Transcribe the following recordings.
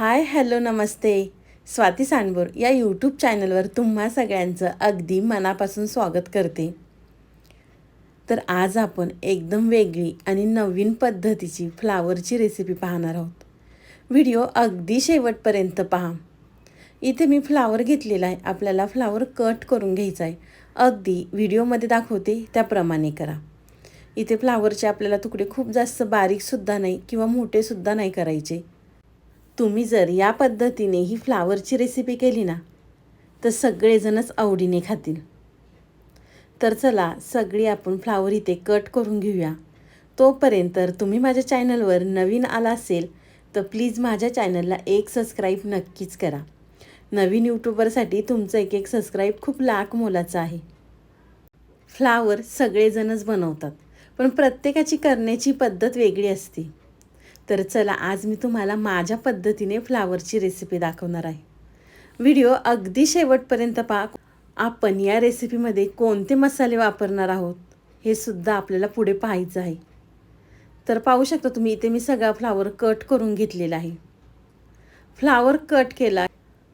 Hi hello नमस्ते. स्वाती सांडबोर या YouTube चॅनलवर तुम्हा सगळ्यांचं अगदी मनापासून स्वागत करते. तर आज आपण एकदम वेगळी आणि नवीन पद्धतीची फ्लावरची रेसिपी पाहणार आहोत. व्हिडिओ अगदी शेवटपर्यंत पहा. इथे मी फ्लावर घेतलेला आहे. आपल्याला फ्लावर कट करून घ्यायचा आहे. अगदी व्हिडिओमध्ये दाखवते त्याप्रमाणे करा. इथे फ्लावरचे आपल्याला तुकडे खूप जास्त बारीकसुद्धा नाही किंवा मोठेसुद्धा नाही करायचे. तुम्ही जर या पद्धतीने ही फ्लावरची रेसिपी केली ना तर सगळेजणच आवडीने खातील. तर चला सगळी आपण फ्लावर इथे कट करून घेऊया. तोपर्यंत तुम्ही माझ्या चॅनलवर नवीन आला असेल तर प्लीज माझ्या चॅनलला एक सबस्क्राईब नक्कीच करा. नवीन यूट्यूबरसाठी तुमचं एक एक सबस्क्राईब खूप लाख मोलाचं आहे. फ्लावर सगळेजणच बनवतात पण प्रत्येकाची करण्याची पद्धत वेगळी असते. तर चला आज मी तुम्हाला माझ्या पद्धतीने फ्लावरची रेसिपी दाखवणार आहे. व्हिडिओ अगदी शेवटपर्यंत पहा. आपण या रेसिपीमध्ये कोणते मसाले वापरणार आहोत हे सुद्धा आपल्याला पुढे पाहायचं आहे. तर पाहू शकता तुम्ही इथे मी सगळा फ्लावर कट करून घेतलेला आहे. फ्लावर कट केला.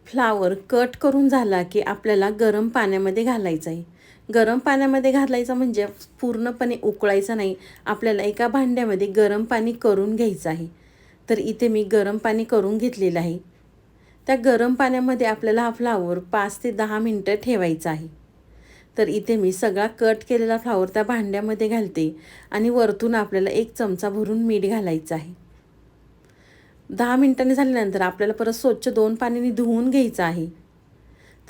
फ्लावर कट करून झाला की आपल्याला गरम पाण्यामध्ये घालायचं आहे. गरम पाण्यामध्ये घालायचा म्हणजे पूर्णपणे उकळायचा नाही. आपल्याला एका भांड्यामध्ये गरम पाणी करून घ्यायचं आहे. तर इथे मी गरम पाणी करून घेतलेलं आहे. त्या गरम पाण्यामध्ये आपल्याला हा फ्लावर पाच ते दहा मिनटं ठेवायचा आहे. तर इथे मी सगळा कट केलेला फ्लावर त्या भांड्यामध्ये घालते आणि वरतून आपल्याला एक चमचा भरून मीठ घालायचं आहे. दहा मिनटांनी झाल्यानंतर आपल्याला परत स्वच्छ दोन पाण्याने धुवून घ्यायचं आहे.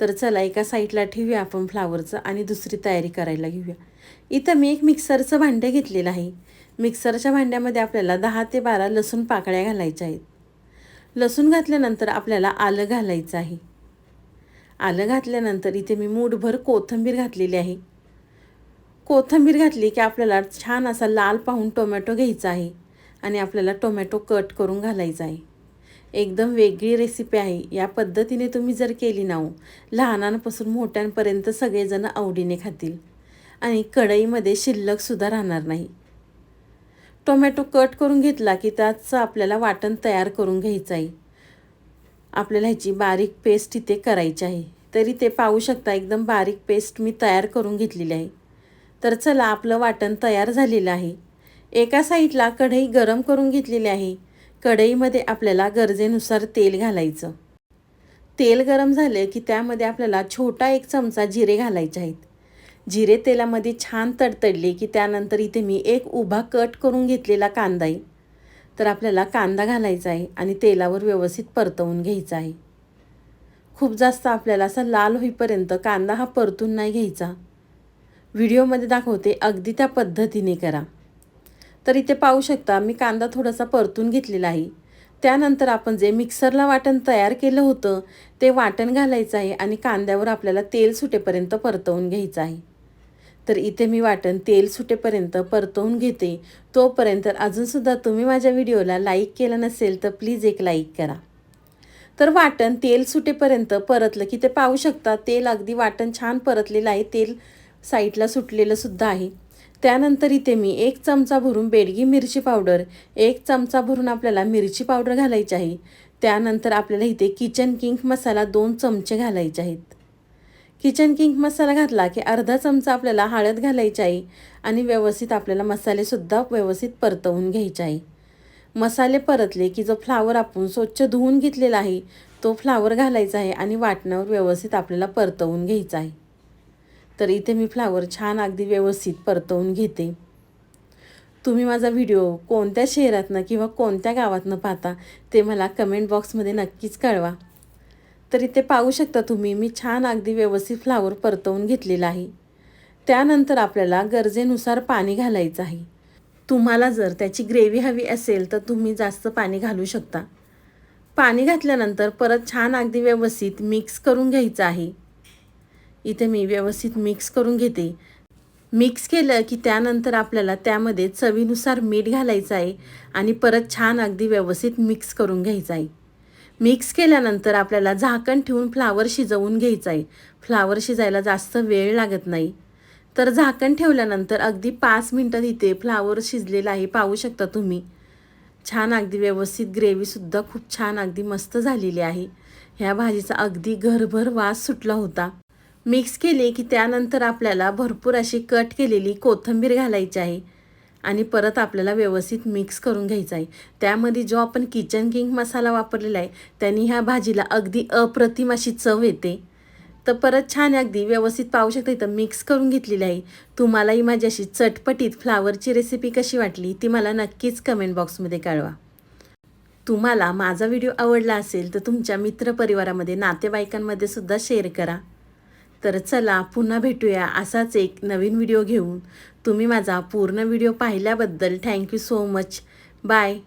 तर चला एका साईडला ठेवूया आपण फ्लावरचं आणि दुसरी तयारी करायला घेऊया. इथं मी एक मिक्सरचं भांडं घेतलेलं आहे. मिक्सरच्या भांड्यामध्ये आपल्याला दहा ते बारा लसूण पाकळ्या घालायच्या आहेत. लसूण घातल्यानंतर आपल्याला आलं घालायचं आहे. आलं घातल्यानंतर इथे मी मूठभर कोथिंबीर घातलेली आहे. कोथिंबीर घातली की आपल्याला छान असा लाल पाहून टोमॅटो घ्यायचा आहे आणि आपल्याला टोमॅटो कट करून घालायचा आहे. एकदम वेगळी रेसिपी आहे. या पद्धतीने तुम्ही जर केली ना हो, लहानांपासून मोठ्यांपर्यंत सगळेजण आवडीने खातील. आणि कढईमध्ये शिल्लकसुद्धा राहणार नाही. टोमॅटो कट करून घेतला की त्याचं आपल्याला वाटण तयार करून घ्यायचं आहे. आपल्याला ह्याची बारीक पेस्ट इथे करायची आहे. तरी ते पाहू शकता एकदम बारीक पेस्ट मी तयार करून घेतलेली आहे. तर चला आपलं वाटण तयार झालेलं आहे. एका साईडला कढई गरम करून घेतलेली आहे. कढईमध्ये आपल्याला गरजेनुसार तेल घालायचं. तेल गरम झालं की त्यामध्ये आपल्याला छोटा एक चमचा जिरे घालायचे आहेत. जिरे तेलामध्ये छान तडतडले की त्यानंतर इथे मी एक उभा कट करून घेतलेला कांदा आहे. तर आपल्याला कांदा घालायचा आहे आणि तेलावर व्यवस्थित परतवून घ्यायचा आहे. खूप जास्त आपल्याला असा लाल होईपर्यंत कांदा हा परतून नाही घ्यायचा. व्हिडिओमध्ये दाखवते अगदी त्या पद्धतीने करा. तर इथे पाहू शकता. मी कांदा थोडासा परतून घेतलेला आहे. त्यानंतर आपण जे मिक्सरला वाटण तयार केलं होतं ते वाटण घालायचं आहे आणि कांद्यावर आपल्याला तेल सुटेपर्यंत परतवून घ्यायचं आहे. तर इथे मी वाटण तेल सुटेपर्यंत परतवून घेते. तोपर्यंत अजूनसुद्धा तुम्ही माझ्या व्हिडिओला लाईक केलं नसेल तर प्लीज एक लाईक करा. तर वाटण तेल सुटेपर्यंत परतलं की ते पाहू शकता. तेल अगदी वाटण छान परतलेलं आहे. तेल साईडला सुटलेलं सुद्धा आहे. त्यानंतर इथे मी एक चमचा भरून बेडगी मिरची पावडर एक चमचा भरून आपल्याला मिरची पावडर घालायची आहे. त्यानंतर आपल्याला इथे किचन किंग मसाला दोन चमचे घालायचे आहेत. किचन किंग मसाला घातला की अर्धा चमचा आपल्याला हळद घालायची आहे आणि व्यवस्थित आपल्याला मसालेसुद्धा व्यवस्थित परतवून घ्यायचे आहे. मसाले परतले की जो फ्लावर आपण स्वच्छ धुवून घेतलेला आहे तो फ्लावर घालायचा आहे आणि वाटणावर व्यवस्थित आपल्याला परतवून घ्यायचा आहे. तर इथे मी फ्लावर छान अगदी व्यवस्थित परतवून घेते. तुम्ही माझा व्हिडिओ कोणत्या शहरातनं किंवा कोणत्या गावातनं पाहता ते मला कमेंट बॉक्समध्ये नक्कीच कळवा. तर इथे पाहू शकता तुम्ही मी छान अगदी व्यवस्थित फ्लावर परतवून घेतलेला आहे. त्यानंतर आपल्याला गरजेनुसार पाणी घालायचं आहे. तुम्हाला जर त्याची ग्रेव्ही हवी असेल तर तुम्ही जास्त पाणी घालू शकता. पाणी घातल्यानंतर परत छान अगदी व्यवस्थित मिक्स करून घ्यायचं आहे. इथे मी व्यवस्थित मिक्स करून घेते. मिक्स केलं की त्यानंतर आपल्याला त्यामध्ये चवीनुसार मीठ घालायचं आहे आणि परत छान अगदी व्यवस्थित मिक्स करून घ्यायचं आहे. मिक्स केल्यानंतर आपल्याला झाकण ठेवून फ्लावर शिजवून घ्यायचं आहे. फ्लावर शिजायला जास्त वेळ लागत नाही. तर झाकण ठेवल्यानंतर अगदी पाच मिनटात इथे फ्लावर शिजलेलं आहे पाहू शकता तुम्ही. छान अगदी व्यवस्थित ग्रेव्हीसुद्धा खूप छान अगदी मस्त झालेली आहे. ह्या भाजीचा अगदी घरभर वास सुटला होता. मिक्स केले की त्यानंतर आपल्याला भरपूर अशी कट केलेली कोथिंबीर घालायची आहे. आणि परत आपल्याला व्यवस्थित मिक्स करून घ्यायचं आहे. त्यामध्ये जो आपण किचन किंग मसाला वापरलेला आहे त्यांनी ह्या भाजीला अगदी अप्रतिम अशी चव येते. तर परत छान अगदी व्यवस्थित पाहू शकता इथं मिक्स करून घेतलेली आहे. तुम्हालाही माझी अशी चटपटीत फ्लावरची रेसिपी कशी वाटली ती मला नक्कीच कमेंट बॉक्समध्ये कळवा. तुम्हाला माझा व्हिडिओ आवडला असेल तर तुमच्या मित्रपरिवारामध्ये नातेवाईकांमध्ये सुद्धा शेअर करा. तर चला पुन्हा भेटूया असाच एक नवीन व्हिडिओ घेऊन. तुम्ही माझा पूर्ण व्हिडिओ पाहिल्याबद्दल थँक्यू सो मच बाय